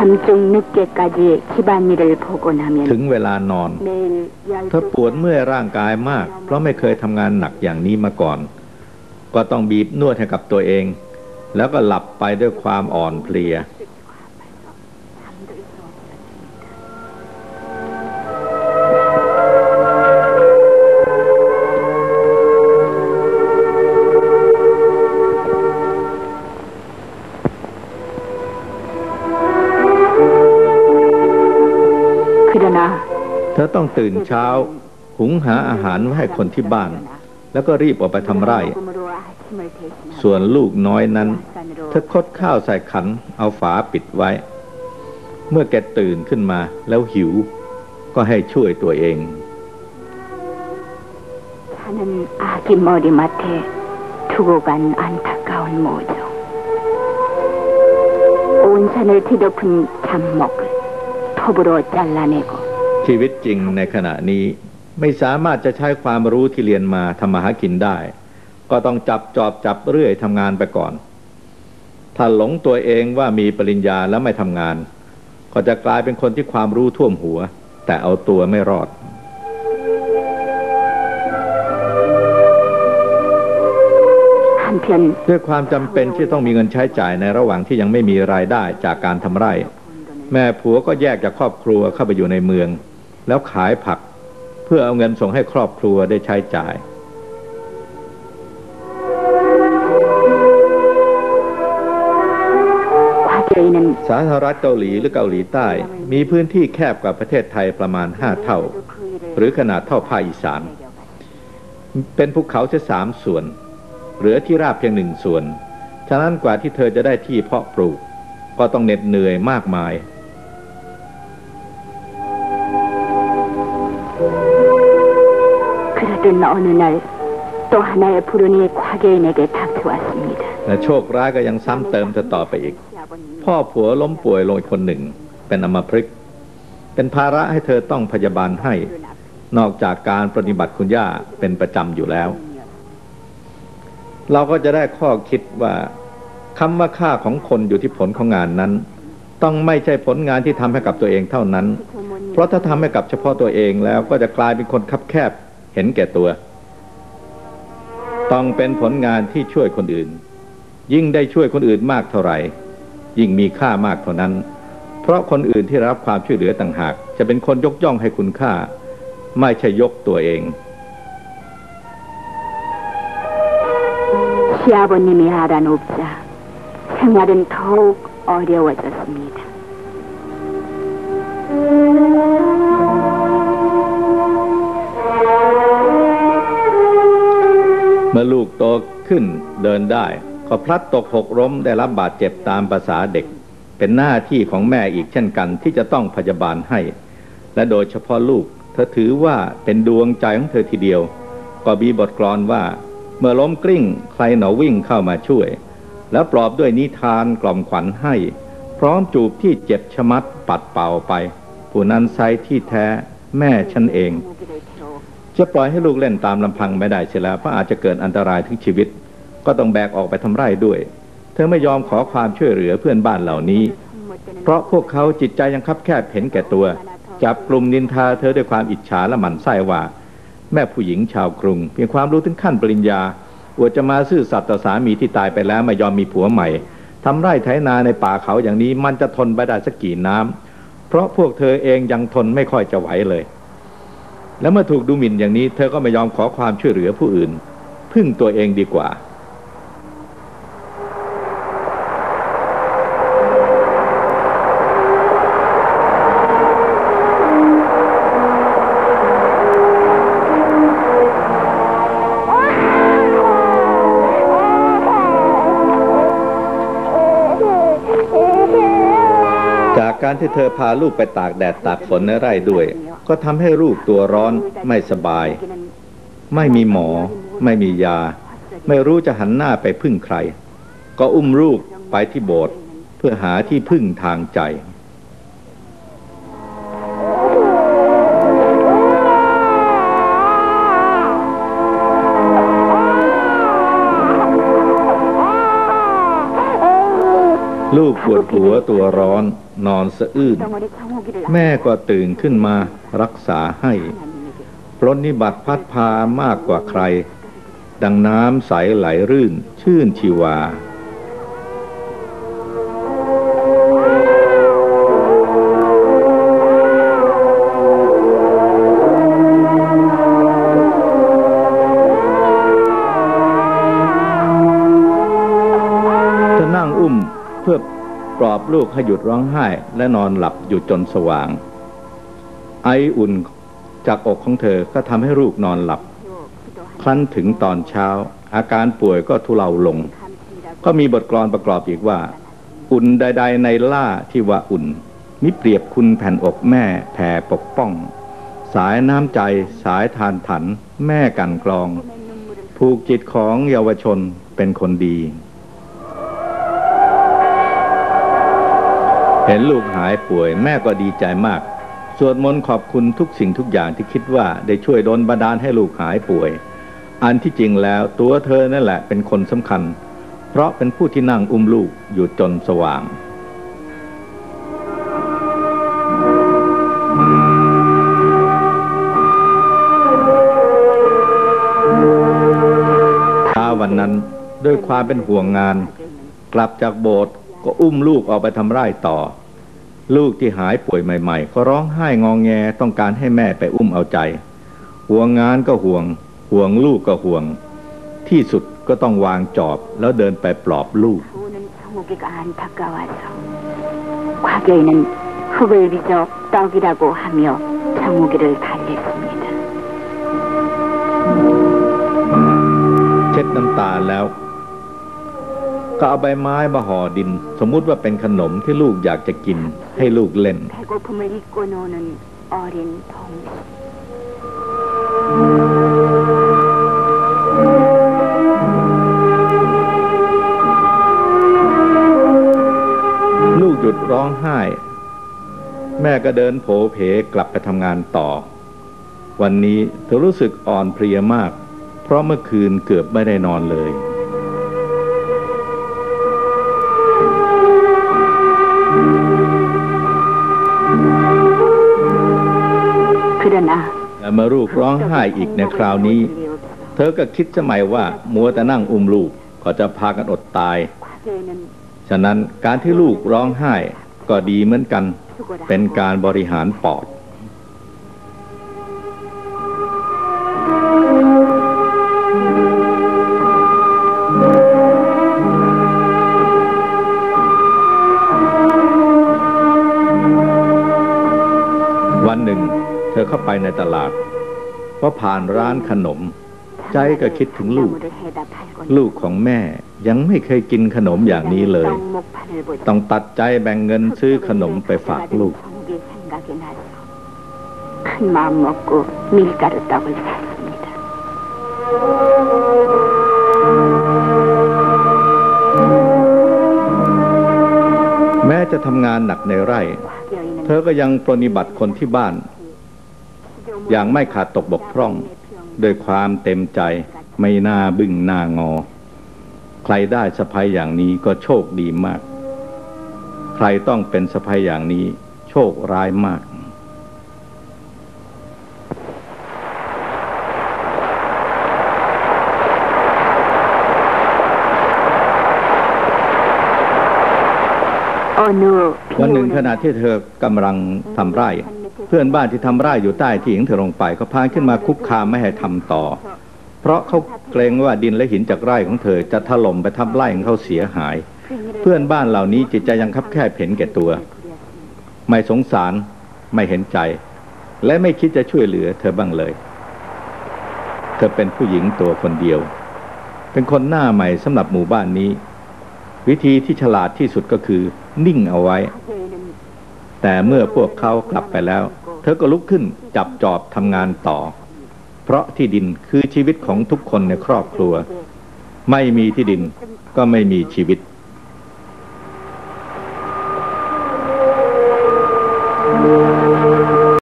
밤중 늦게까지 집안일을 보고 나면 ถึงเวลานอน 매일 เธอปวดเมื่อยร่างกายมาก เพราะไม่เคยทำงานหนักอย่างนี้มาก่อน ก็ต้องบีบนวดให้กับตัวเอง แล้วก็หลับไปด้วยความอ่อนเพลีย ต้องตื่นเช้า หุงหาอาหารไว้ให้คนที่บ้าน แล้วก็รีบออกไปทำไร่ ส่วนลูกน้อยนั้น เธอคดข้าวใส่ขัน เอาฝาปิดไว้ เมื่อแกตื่นขึ้นมาแล้วหิว ก็ให้ช่วยตัวเอง 사는 아기 머리맡에 두고 간 안타까운 모종. 온 산을 뒤덮은 잡목을 톱으로 잘라내고 ชีวิตจริงในขณะนี้ไม่สามารถจะใช้ความรู้ที่เรียนมาทำมาหากินได้ ก็ต้องจับจอบจับเรื่อยทำงานไปก่อน ถ้าหลงตัวเองว่ามีปริญญาแล้วไม่ทำงาน ก็จะกลายเป็นคนที่ความรู้ท่วมหัว แต่เอาตัวไม่รอด한편ด้วยความจำเป็นที่ต้องมีเงินใช้จ่ายในระหว่างที่ยังไม่มีรายได้จากการทำไร่ แม่ผัวก็แยกจากครอบครัวเข้าไปอยู่ในเมือง แล้วขายผักเพื่อเอาเงินส่งให้ครอบครัวได้ใช้จ่ายสาธารณรัฐเกาหลีหรือเกาหลีใต้ มีพื้นที่แคบกว่าประเทศไทยประมาณ 5 เท่า หรือขนาดเท่าภาคอีสาน เป็นภูเขาแค่สามส่วน เหลือที่ราบเพียงหนึ่งส่วน ฉะนั้นกว่าที่เธอจะได้ที่เพาะปลูก ก็ต้องเหน็ดเหนื่อยมากมาย 그러던 어느 날 또 하나의 불운이 과거인에게 닥쳐왔습니다. และโชคร้ายก็ยังซ้ำเติมเธอต่อไปอีก พ่อผัวล้มป่วยลงอีกคนหนึ่ง เป็นอัมพฤกษ์เป็นภาระให้เธอต้องพยาบาลให้ นอกจากการปฏิบัติคุณย่าเป็นประจำอยู่แล้ว เราก็จะได้ข้อคิดว่าคำว่าค่าของคนอยู่ที่ผลของงานนั้น ต้องไม่ใช่ผลงานที่ทำให้กับตัวเองเท่านั้น เพราะถ้าทำให้กับเฉพาะตัวเองแล้วก็จะกลายเป็นคนคับแคบ เห็นแก่ตัว ต้องเป็นผลงานที่ช่วยคนอื่น ยิ่งได้ช่วยคนอื่นมากเท่าไหร่ ยิ่งมีค่ามากเท่านั้น เพราะคนอื่นที่รับความช่วยเหลือต่างหาก จะเป็นคนยกย่องให้คุณค่า ไม่ใช่ยกตัวเอง 시아버님이 알아놓자 생활은 더욱 어려워졌습니다. เมื่อลูกโตขึ้นเดินได้ ก็พลัดตกหกล้มได้รับบาดเจ็บตามภาษาเด็ก เป็นหน้าที่ของแม่อีกเช่นกันที่จะต้องพยาบาลให้ และโดยเฉพาะลูก เธอถือว่าเป็นดวงใจของเธอทีเดียว ก็มีบทกลอนว่า เมื่อล้มกลิ้งใครหนอวิ่งเข้ามาช่วย แล้วปลอบด้วยนิทานกล่อมขวัญให้ พร้อมจูบที่เจ็บชะมัดปัดเป่าไป ผู้นั้นไซที่แท้แม่ฉันเอง จะปล่อยให้ลูกเล่นตามลำพังไม่ได้เสียแล้วเพราะอาจจะเกิดอันตรายถึงชีวิต ก็ต้องแบกออกไปทำไร่ด้วย เธอไม่ยอมขอความช่วยเหลือเพื่อนบ้านเหล่านี้ เพราะพวกเขาจิตใจยังคับแคบเห็นแก่ตัว จับกลุ่มนินทาเธอด้วยความอิจฉาและหมั่นไส้ว่า แม่ผู้หญิงชาวกรุงเพียงความรู้ถึงขั้นปริญญาอวดจะมาซื่อสัตย์ต่อสามีที่ตายไปแล้วไม่ยอมมีผัวใหม่ทำไร่ไถนาในป่าเขาอย่างนี้มันจะทนไปได้สักกี่น้ำเพราะพวกเธอเองยังทนไม่ค่อยจะไหวเลย แล้วเมื่อถูกดูหมิ่นอย่างนี้ เธอก็ไม่ยอมขอความช่วยเหลือผู้อื่น พึ่งตัวเองดีกว่า จากการที่เธอพาลูกไปตากแดดตากฝนในไร่ด้วย ก็ทำให้ลูกตัวร้อนไม่สบาย ไม่มีหมอ ไม่มียา ไม่รู้จะหันหน้าไปพึ่งใคร ก็อุ้มลูกไปที่โบสถ์เพื่อหาที่พึ่งทางใจ ลูกปวดหัวตัวร้อนนอนสะอื้น แม่ก็ตื่นขึ้นมารักษาให้พรนนิบัติพัดพามากกว่าใคร ดังน้ำใสไหลรื่น ชื่นชีวา ปลอบลูกให้หยุดร้องไห้ และนอนหลับอยู่จนสว่าง ไออุ่นจากอกของเธอก็ทำให้ลูกนอนหลับ ครั้นถึงตอนเช้า อาการป่วยก็ทุเลาลง ก็มีบทกลอนประกอบอีกว่า อุ่นใด ๆ ในล่าที่ว่าอุ่นมิเปรียบคุณแผ่นอกแม่แผ่ปกป้อง สายน้ำใจสายทานถัน แม่กันกรอง ผูกจิตของเยาวชนเป็นคนดี เห็นลูกหายป่วยแม่ก็ดีใจมาก สวดมนต์ขอบคุณทุกสิ่งทุกอย่างที่คิดว่าได้ช่วยดลบันดาลให้ลูกหายป่วย อันที่จริงแล้วตัวเธอนั่นแหละเป็นคนสำคัญ เพราะเป็นผู้ที่นั่งอุ้มลูกอยู่จนสว่างเช้าวันนั้นด้วยความเป็นห่วงงาน กลับจากโบสถ์ ก็อุ้มลูกออกไปทำไร่ต่อ ลูกที่หายป่วยใหม่ ๆ ก็ร้องไห้งองแงต้องการให้แม่ไปอุ้มเอาใจ ห่วงงานก็ห่วง ห่วงลูกก็ห่วง ที่สุดก็ต้องวางจอบแล้วเดินไปปลอบลูก เช็ดน้ำตาแล้ว ก็เอาใบไม้มาห่อดิน สมมุติว่าเป็นขนมที่ลูกอยากจะกินให้ลูกเล่น 배고픔을 잊고 노는 어린 동물. ลูกหยุดร้องไห้ แม่ก็เดินโผเพกลับไปทำงานต่อ วันนี้เธอรู้สึกอ่อนเพลียมาก เพราะเมื่อคืนเกือบไม่ได้นอนเลย มารูกร้องไห้อีกในคราวนี้ เธอก็คิดสมัยว่ามัวแต่นั่งอุ้มลูกก็จะพากันอดตาย ฉะนั้นการที่ลูกร้องไห้ก็ดีเหมือนกัน เป็นการบริหารปอด เธอเข้าไปในตลาดพอผ่านร้านขนม ใจก็คิดถึงลูก 나무를 해다 팔곤 ลูกของแม่ยังไม่เคยกินขนมอย่างนี้เลย 떡목판을 보다 ต้องตัดใจแบ่งเงินซื้อขนมไปฝากลูก 청호기 생각이 나서 큰 마음 먹고 밀가루 떡을 샀습니다. แม้จะทำงานหนักในไร่ เธอก็ยังปรนนิบัติคนที่บ้าน อย่างไม่ขาดตกบกพร่องด้วยความเต็มใจไม่น่าบึ้งหน้างอ ใครได้สะพายอย่างนี้ก็โชคดีมาก ใครต้องเป็นสะพายอย่างนี้ โชคร้ายมาก วันหนึ่งขณะที่เธอกำลังทำไร่ เพื่อนบ้านที่ทำไร่อยู่ใต้ที่ของเธอลงไป ก็พาขึ้นมาคุกคามไม่ให้ทำต่อ เพราะเขาเกรงว่าดินและหินจากไร่ของเธอจะถล่มไปทับไร่ของเขาเสียหาย เพื่อนบ้านเหล่านี้จิตใจยังคับแคบเห็นแก่ตัว ไม่สงสารไม่เห็นใจ และไม่คิดจะช่วยเหลือเธอบ้างเลย เธอเป็นผู้หญิงตัวคนเดียว เป็นคนหน้าใหม่สำหรับหมู่บ้านนี้ วิธีที่ฉลาดที่สุดก็คือนิ่งเอาไว้ แต่เมื่อพวกเขากลับไปแล้ว เธอก็ลุกขึ้นจับจอบทำงานต่อ เพราะที่ดินคือชีวิตของทุกคนในครอบครัว ไม่มีที่ดินก็ไม่มีชีวิต